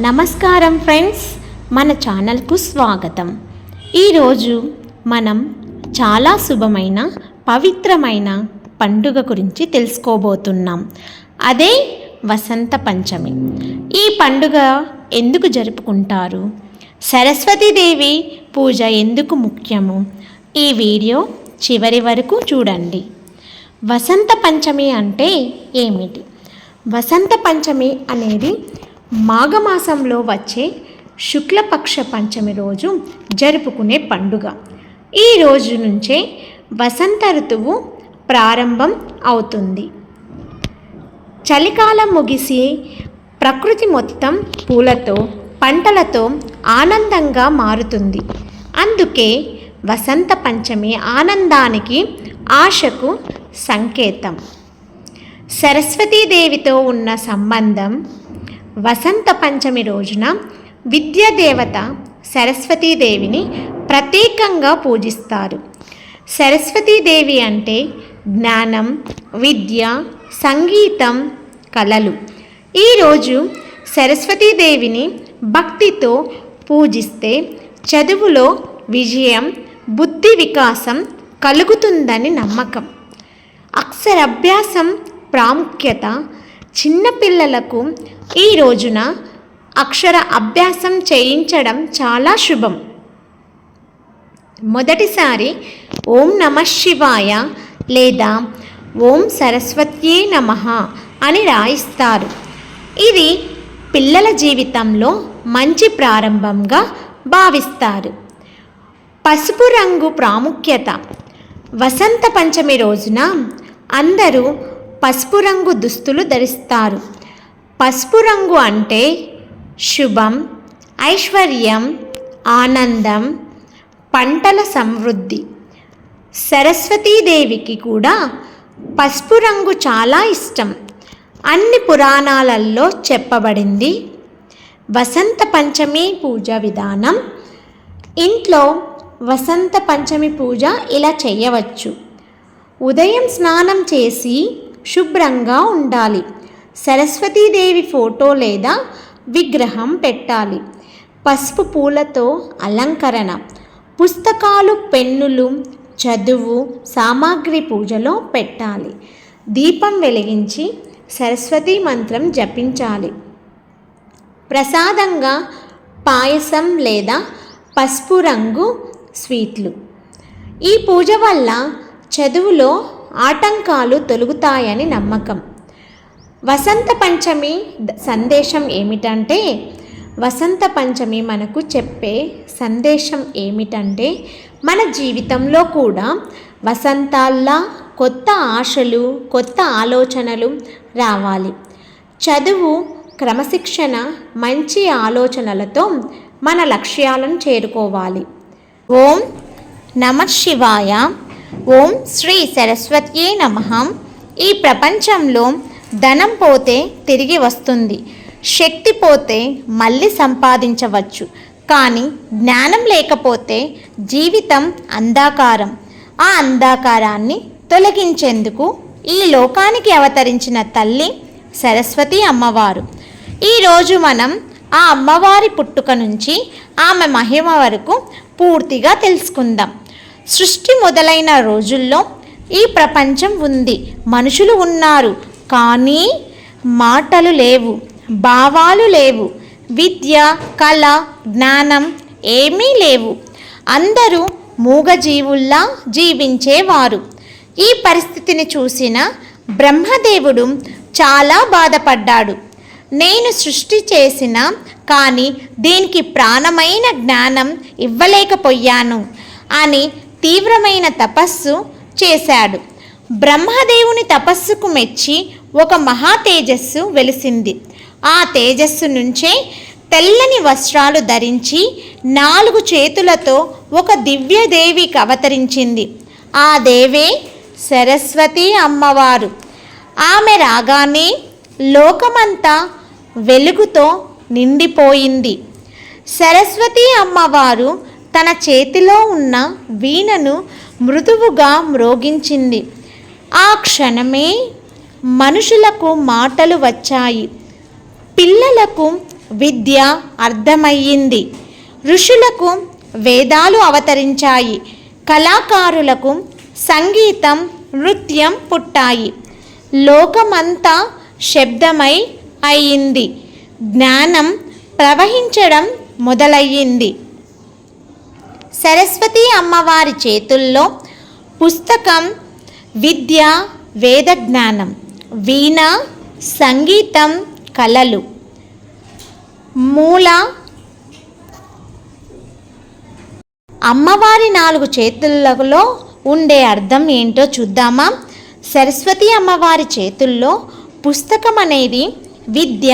నమస్కారం ఫ్రెండ్స్ మన ఛానల్కు స్వాగతం. ఈరోజు మనం చాలా శుభమైన పవిత్రమైన పండుగ గురించి తెలుసుకోబోతున్నాం. అదే వసంత పంచమి. ఈ పండుగ ఎందుకు జరుపుకుంటారు? సరస్వతీదేవి పూజ ఎందుకు ముఖ్యము? ఈ వీడియో చివరి వరకు చూడండి. వసంత పంచమి అంటే ఏమిటి? వసంత పంచమి అనేది మాఘమాసంలో వచ్చే శుక్లపక్ష పంచమి రోజు జరుపుకునే పండుగ. ఈ రోజు నుంచే వసంత ఋతువు ప్రారంభం అవుతుంది. చలికాలం ముగిసి ప్రకృతి మొత్తం పూలతో పంటలతో ఆనందంగా మారుతుంది. అందుకే వసంత పంచమి ఆనందానికి ఆశకు సంకేతం. సరస్వతీదేవితో ఉన్న సంబంధం వసంత పంచమి రోజున విద్యాదేవత సరస్వతీదేవిని ప్రత్యేకంగా పూజిస్తారు. సరస్వతీదేవి అంటే జ్ఞానం విద్య సంగీతం కళలు. ఈరోజు సరస్వతీదేవిని భక్తితో పూజిస్తే చదువులో విజయం బుద్ధి వికాసం కలుగుతుందని నమ్మకం. అక్షరాభ్యాసం ప్రాముఖ్యత చిన్నపిల్లలకు ఈ రోజున అక్షర అభ్యాసం చేయించడం చాలా శుభం. మొదటిసారి ఓం నమ శివాయ లేదా ఓం సరస్వత్యే నమ అని రాయిస్తారు. ఇది పిల్లల జీవితంలో మంచి ప్రారంభంగా భావిస్తారు. పసుపు రంగు ప్రాముఖ్యత. వసంత పంచమి రోజున అందరూ పసుపు రంగు దుస్తులు ధరిస్తారు. పసుపు రంగు అంటే శుభం ఐశ్వర్యం ఆనందం పంటల సమృద్ధి. సరస్వతీదేవికి కూడా పసుపు రంగు చాలా ఇష్టం. అన్ని పురాణాలలో చెప్పబడింది. వసంత పంచమి పూజ విధానం. ఇంట్లో వసంత పంచమి పూజ ఇలా చేయవచ్చు. ఉదయం స్నానం చేసి శుభ్రంగా ఉండాలి. సరస్వతీదేవి ఫోటో లేదా విగ్రహం పెట్టాలి. పసుపు పూలతో అలంకరణ. పుస్తకాలు పెన్నులు చదువు సామాగ్రి పూజలో పెట్టాలి. దీపం వెలిగించి సరస్వతీ మంత్రం జపించాలి. ప్రసాదంగా పాయసం లేదా పసుపు రంగు స్వీట్లు. ఈ పూజ వల్ల చదువులో ఆటంకాలు తొలుగుతాయని నమ్మకం. వసంత పంచమి సందేశం ఏమిటంటే వసంత పంచమి మనకు చెప్పే సందేశం ఏమిటంటే మన జీవితంలో కూడా వసంతాల్లా కొత్త ఆశలు కొత్త ఆలోచనలు రావాలి. చదువు క్రమశిక్షణ మంచి ఆలోచనలతో మన లక్ష్యాలను చేరుకోవాలి. ఓం నమ శివాయ. ఓం శ్రీ సరస్వత్యే నమ. ఈ ప్రపంచంలో ధనం పోతే తిరిగి వస్తుంది. శక్తి పోతే మళ్ళీ సంపాదించవచ్చు. కానీ జ్ఞానం లేకపోతే జీవితం అంధాకారం. ఆ అంధాకారాన్ని తొలగించేందుకు ఈ లోకానికి అవతరించిన తల్లి సరస్వతి అమ్మవారు. ఈరోజు మనం ఆ అమ్మవారి పుట్టుక నుంచి ఆమె మహిమ వరకు పూర్తిగా తెలుసుకుందాం. సృష్టి మొదలైన రోజుల్లో ఈ ప్రపంచం ఉంది. మనుషులు ఉన్నారు. కానీ మాటలు లేవు. భావాలు లేవు. విద్య కళ జ్ఞానం ఏమీ లేవు. అందరూ మూగజీవుల్లా జీవించేవారు. ఈ పరిస్థితిని చూసిన బ్రహ్మదేవుడు చాలా బాధపడ్డాడు. నేను సృష్టి చేసిన కానీ దీనికి ప్రాణమైన జ్ఞానం ఇవ్వలేకపోయాను అని తీవ్రమైన తపస్సు చేశాడు. బ్రహ్మదేవుని తపస్సుకు మెచ్చి ఒక మహా తేజస్సు వెలిసింది. ఆ తేజస్సు నుంచే తెల్లని వస్త్రాలు ధరించి నాలుగు చేతులతో ఒక దివ్యదేవికి అవతరించింది ఆ దేవే సరస్వతి అమ్మవారు. ఆమె రాగానే లోకమంతా వెలుగుతో నిండిపోయింది. సరస్వతి అమ్మవారు తన చేతిలో ఉన్న వీణను మృదువుగా మ్రోగించింది. ఆ క్షణమే మనుషులకు మాటలు వచ్చాయి. పిల్లలకు విద్య అర్థమయ్యింది. ఋషులకు వేదాలు అవతరించాయి. కళాకారులకు సంగీతం నృత్యం పుట్టాయి. లోకమంతా శబ్దమై అయింది. జ్ఞానం ప్రవహించడం మొదలయ్యింది. సరస్వతి అమ్మవారి చేతుల్లో పుస్తకం విద్య వేద జ్ఞానం వీణ సంగీతం కళలు. మూల అమ్మవారి నాలుగు చేతులలో ఉండే అర్థం ఏంటో చూద్దామా? సరస్వతి అమ్మవారి చేతుల్లో పుస్తకం అనేది విద్య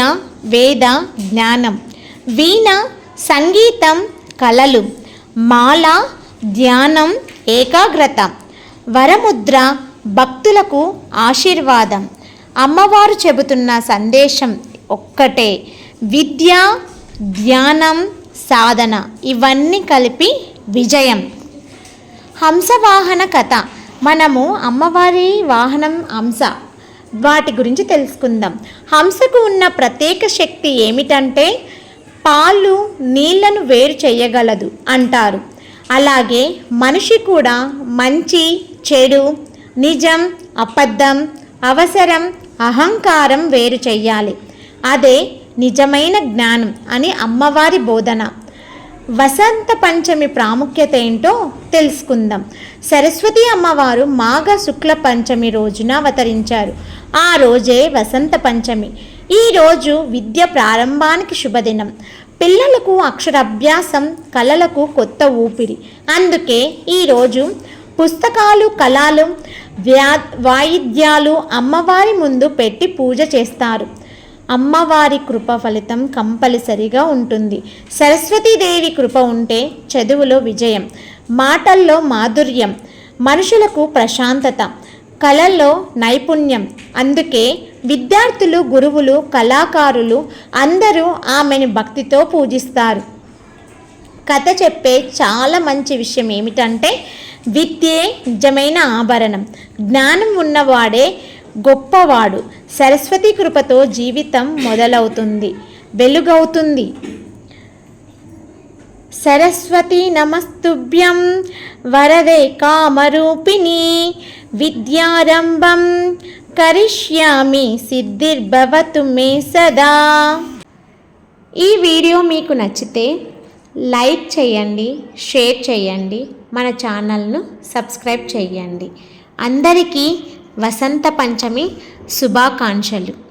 వేద జ్ఞానం వీణ సంగీతం కళలు. మాల ధ్యానం ఏకాగ్రత. వరముద్ర భక్తులకు ఆశీర్వాదం. అమ్మవారు చెబుతున్న సందేశం ఒక్కటే. విద్య ధ్యానం సాధన ఇవన్నీ కలిపి విజయం. హంసవాహన కథ. మనము అమ్మవారి వాహనం హంస. వాటి గురించి తెలుసుకుందాం. హంసకు ఉన్న ప్రత్యేక శక్తి ఏమిటంటే పాలు నీళ్ళను వేరు చేయగలదు అంటారు. అలాగే మనిషి కూడా మంచి చెడు నిజం అబద్ధం అవసరం అహంకారం వేరు చేయాలి అదే నిజమైన జ్ఞానం అని అమ్మవారి బోధన. వసంత పంచమి ప్రాముఖ్యత ఏంటో తెలుసుకుందాం. సరస్వతి అమ్మవారు మాఘ శుక్ల పంచమి రోజున అవతరించారు. ఆ రోజే వసంత పంచమి. ఈరోజు విద్య ప్రారంభానికి శుభదినం. పిల్లలకు అక్షరాభ్యాసం కళలకు కొత్త ఊపిరి. అందుకే ఈరోజు పుస్తకాలు కళలు వ్యా వాయిద్యాలు అమ్మవారి ముందు పెట్టి పూజ చేస్తారు. అమ్మవారి కృప ఫలితం కంపల్సరిగా ఉంటుంది. సరస్వతీదేవి కృప ఉంటే చదువులో విజయం మాటల్లో మాధుర్యం మనుషులకు ప్రశాంతత కళల్లో నైపుణ్యం. అందుకే విద్యార్థులు గురువులు కళాకారులు అందరూ ఆమెను భక్తితో పూజిస్తారు. కథ చెప్పే చాలా మంచి విషయం ఏమిటంటే విద్యే నిజమైన ఆభరణం. జ్ఞానం ఉన్నవాడే గొప్పవాడు. సరస్వతి కృపతో జీవితం మొదలవుతుంది. వెలుగవుతుంది. సరస్వతి నమస్తుభ్యం వరదే కామరూపిణి విద్యారంభం కరిష్యామి సిద్ధిర్భవతు మే సదా. ఈ వీడియో మీకు నచ్చితే లైక్ చేయండి షేర్ చేయండి మన ఛానల్ను సబ్స్క్రైబ్ చేయండి. అందరికీ వసంత పంచమి శుభాకాంక్షలు.